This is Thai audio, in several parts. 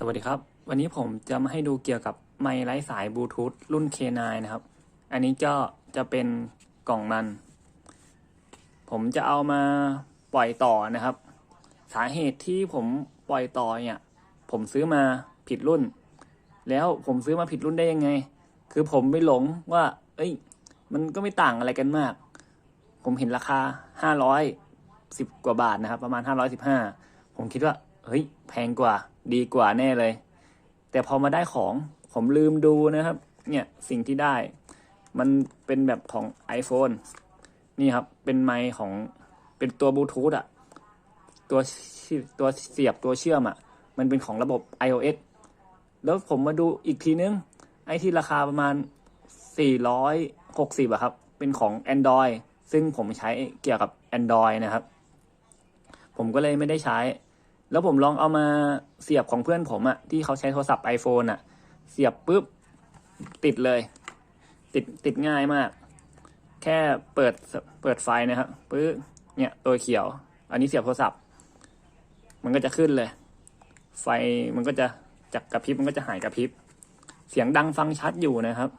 สวัสดีครับ วันนี้ผมจะมาให้ดูเกี่ยวกับไมค์ไร้สายบลูทูธรุ่น K9 นะครับ อันนี้ก็จะเป็นกล่องมัน ผมจะเอามาปล่อยต่อนะครับ สาเหตุที่ผมปล่อยต่อเนี่ย ผมซื้อมาผิดรุ่น แล้วผมซื้อมาผิดรุ่นได้ยังไง คือผมไปหลงว่า เอ้ย มันก็ไม่ต่างอะไรกันมาก ผมเห็นราคาห้าร้อยสิบกว่าบาทนะครับ ประมาณห้าร้อยสิบห้าผมคิดว่า เฮ้ยแพงกว่า ดีกว่าแน่เลย แต่พอมาได้ของผมลืมดูนะครับ เนี่ยสิ่งที่ได้ มันเป็นแบบของ iPhone นี่ครับ เป็นไมค์ของเป็นตัวบลูทูธอะตัวตัวเสียบตัวเชื่อมอะมันเป็นของระบบ iOS แล้วผมมาดูอีกทีนึง ไอ้ที่ราคาประมาณ 460อะครับ เป็นของ Android ซึ่งผมใช้เกี่ยวกับ Android นะครับ ผมก็เลยไม่ได้ใช้ แล้วผมลองเอามาเสียบของเพื่อนผมอะที่เขาใช้โทรศัพท์ iPhone อะเสียบปุ๊บติดเลย ติดติดง่ายมาก แค่เปิดเปิดไฟนะครับปึ๊บเนี่ยตัวเขียว อันนี้เสียบโทรศัพท์ มันก็จะขึ้นเลย ไฟมันก็จะจากกระพริบมันก็จะหายกระพริบ เสียงดังฟังชัดอยู่นะครับ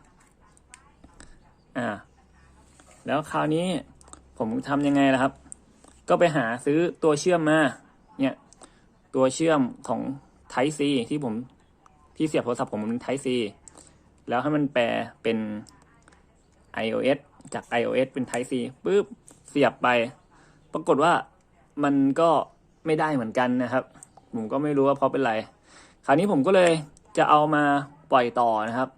อ่า แล้วคราวนี้ผมทำยังไงล่ะครับ ก็ไปหาซื้อตัวเชื่อมมา ตัวเชื่อมของ Type C ที่ผมที่เสียบโทรศัพท์ผมมัน Type C แล้วให้มันแปลเป็น iOS จาก iOS เป็น Type C ปุ๊บเสียบไป ปรากฏว่ามันก็ไม่ได้เหมือนกันนะครับ ผมก็ไม่รู้ว่าเพราะเป็นไร คราวนี้ผมก็เลยจะเอามาปล่อยต่อนะครับ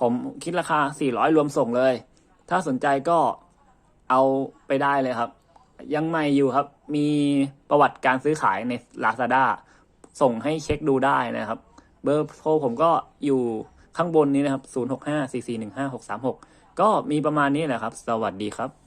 ผมคิดราคา 400 รวมส่งเลย ถ้าสนใจก็เอาไปได้เลยครับ ยังใหม่อยู่ครับ มีประวัติการซื้อขายใน Lazada ส่งให้เช็คดูได้นะครับ เบอร์โทรผมก็อยู่ข้างบนนี้นะครับ 0654415636 ก็มีประมาณนี้แหละครับ สวัสดีครับ